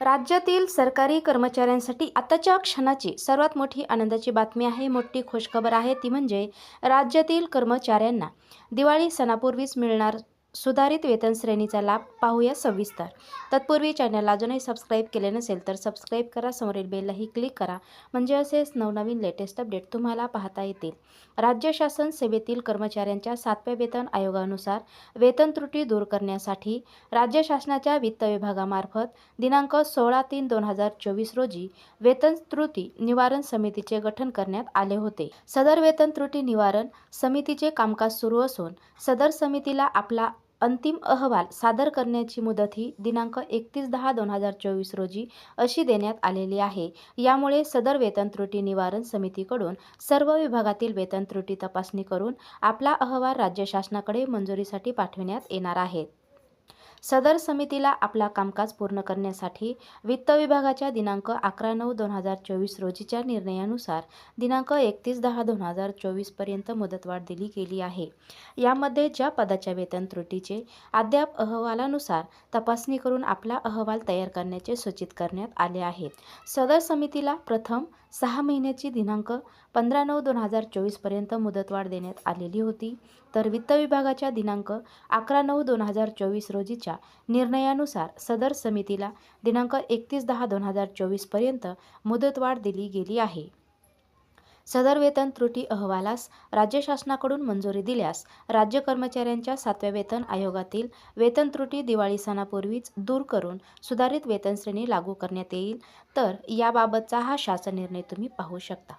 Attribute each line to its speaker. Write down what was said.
Speaker 1: राज्यातील सरकारी कर्मचाऱ्यांसाठी आताच्या क्षणाची सर्वात मोठी आनंदाची बातमी आहे. मोठी खुशखबर आहे ती म्हणजे राज्यातील कर्मचाऱ्यांना दिवाळी सणापूर्वीच मिळणार सुधारित वेतन श्रेणीचा लाभ पाहूया सविस्तर. तत्पूर्वी चॅनलला अजूनही सबस्क्राईब केले नसेल तर सबस्क्राईब करा. समोरील बेलही क्लिक करा. म्हणजे असेच नवनवीन लेटेस्ट अपडेट तुम्हाला पाहता येतील. राज्य शासन सेवेतील कर्मचाऱ्यांच्या सातव्या वेतन आयोगानुसार वेतन त्रुटी दूर करण्यासाठी राज्य शासनाच्या वित्त विभागामार्फत दिनांक सोळा तीन दोन हजार चोवीस रोजी वेतन त्रुटी निवारण समितीचे गठन करण्यात आले होते. सदर वेतन त्रुटी निवारण समितीचे कामकाज सुरू असून सदर समितीला आपला अंतिम अहवाल सादर करण्याची मुदत ही दिनांक एकतीस दहा दोन हजार चोवीस रोजी अशी देण्यात आलेली आहे. यामुळे सदर वेतन त्रुटी निवारण समितीकडून सर्व विभागातील वेतन त्रुटी तपासणी करून आपला अहवाल राज्य शासनाकडे मंजुरीसाठी पाठविण्यात येणार आहेत सदर समितीला आपला कामकाज पूर्ण करण्यासाठी वित्त विभागाच्या दिनांक अकरा नऊ दोन हजार चोवीस रोजीच्या निर्णयानुसार दिनांक एकतीस दहा दोन हजार चोवीसपर्यंत मुदतवाढ दिली गेली आहे. यामध्ये ज्या पदाच्या वेतन त्रुटीचे अद्याप अहवालानुसार तपासणी करून आपला अहवाल तयार करण्याचे सूचित करण्यात आले आहेत सदर समितीला प्रथम सहा महिन्याची दिनांक पंधरा नऊ दोन हजार चोवीसपर्यंत मुदतवाढ देण्यात आलेली होती. तर वित्त विभागाच्या दिनांक अकरा नऊ दोन हजार चोवीस रोजीच्या निर्णयानुसार सदर समितीला दिनांक एकतीस दहा दोन हजार चोवीसपर्यंत मुदतवाढ दिली गेली आहे. सदर वेतन त्रुटी अहवालास राज्य शासनाकडून मंजुरी दिल्यास राज्य कर्मचाऱ्यांच्या सातव्या वेतन आयोगातील वेतन त्रुटी दिवाळी सणापूर्वीच दूर करून सुधारित वेतन श्रेणी लागू करण्यात येईल. तर याबाबतचा हा शासन निर्णय तुम्ही पाहू शकता.